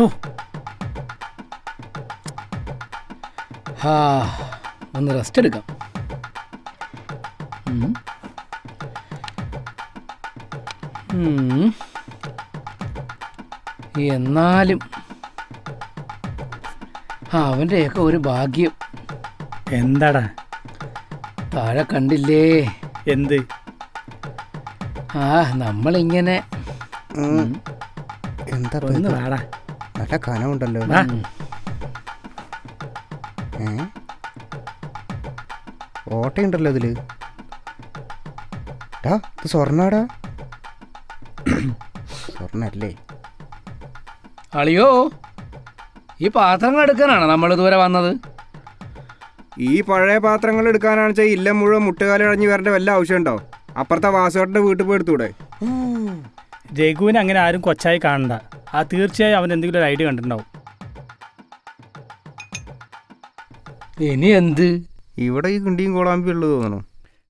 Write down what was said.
ഓ ഹാ ഒന്ന് റെസ്റ്റ് എടുക്കാം ഉം. ഉം. എന്നാലും ആ അവന്റെയൊക്കെ ഒരു ഭാഗ്യം എന്താടാ താഴെ കണ്ടില്ലേ എന്ത് ആ നമ്മളിങ്ങനെ. എന്താ പറയുന്നത് ഒന്ന്? വാടാ നല്ല കനമുണ്ടല്ലോ. ഏ? ഓട്ടയുണ്ടല്ലോ ഇതിൽ. ടാ ഇത് സ്വർണാടാ. സ്വർണല്ലേ? അളിയോ ഈ പാത്രങ്ങൾ എടുക്കാനാണ് നമ്മൾ ഇതുവരെ വന്നത്? ഈ പഴയ പാത്രങ്ങൾ എടുക്കാനാണെന്ന് വെച്ചാൽ ഇല്ലം മുഴുവൻ മുട്ടുകാലം അടഞ്ഞ് വരേണ്ട വല്ല ആവശ്യമുണ്ടോ? അപ്പുറത്തെ വാസോട്ടിന്റെ വീട്ടിൽ പോയി എടുത്തൂടെ? രഘുവിനെ അങ്ങനെ ആരും കൊച്ചായി കാണണ്ട. ആ തീർച്ചയായും അവൻ എന്തെങ്കിലും ഒരു ഐഡിയ കണ്ടിട്ടുണ്ടാവും. ഇനി എന്ത്? ഇവിടെ ഈ കിണ്ടിയും കോളാമ്പി ഉള്ളത് തോന്നണു?